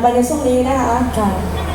ไปในช่วงนี้นะคะะ